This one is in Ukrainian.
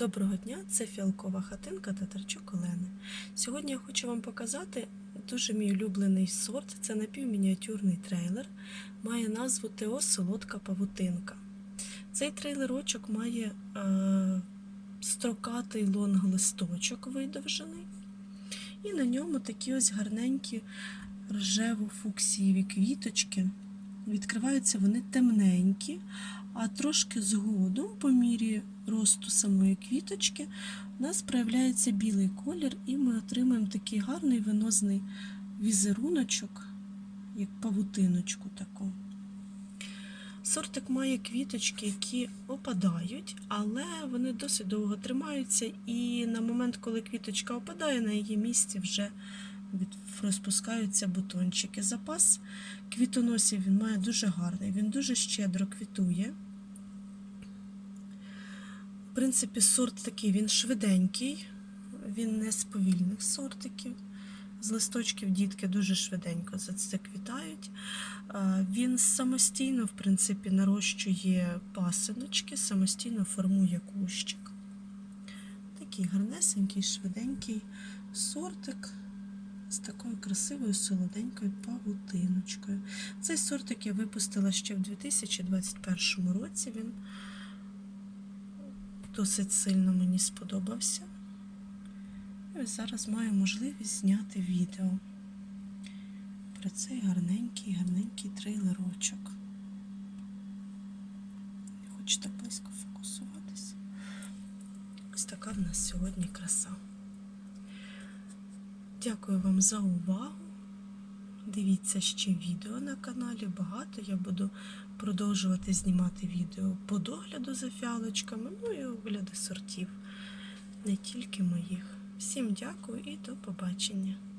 Доброго дня, це фіалкова хатинка Татарчук Олени. Сьогодні я хочу вам показати дуже мій улюблений сорт. Це напівмініатюрний трейлер. Має назву ТО Солодка павутинка. Цей трейлерочок має е, строкатий лонг-листочок видовжений. І на ньому такі ось гарненькі рожево-фуксієві квіточки. Відкриваються вони темненькі, а трошки згодом, по мірі росту самої квіточки, у нас проявляється білий колір, і ми отримаємо такий гарний венозний візеруночок, як павутиночку таку. Сортик має квіточки, які опадають, але вони досить довго тримаються, і на момент, коли квіточка опадає, на її місці вже розпускаються бутончики. Запас квітоносів він має дуже гарний, він дуже щедро квітує. В принципі, сорт такий, він швиденький, він не з повільних сортиків. З листочків дітки дуже швиденько зацвітають. А, Він самостійно, в принципі, нарощує пасиночки, самостійно формує кущик. Такий гарнесенький, швиденький сортик з такою красивою солоденькою павутиночкою. Цей сортик я випустила ще в 2021 році. Він досить сильно мені сподобався. І зараз маю можливість зняти відео про цей гарненький, гарненький трейлерочок. Не хочете близько фокусуватися. Ось така в нас сьогодні краса. Дякую вам за увагу. Дивіться ще відео на каналі. Багато я буду продовжувати знімати відео по догляду за фіалочками, ну і огляди сортів, не тільки моїх. Всім дякую і до побачення.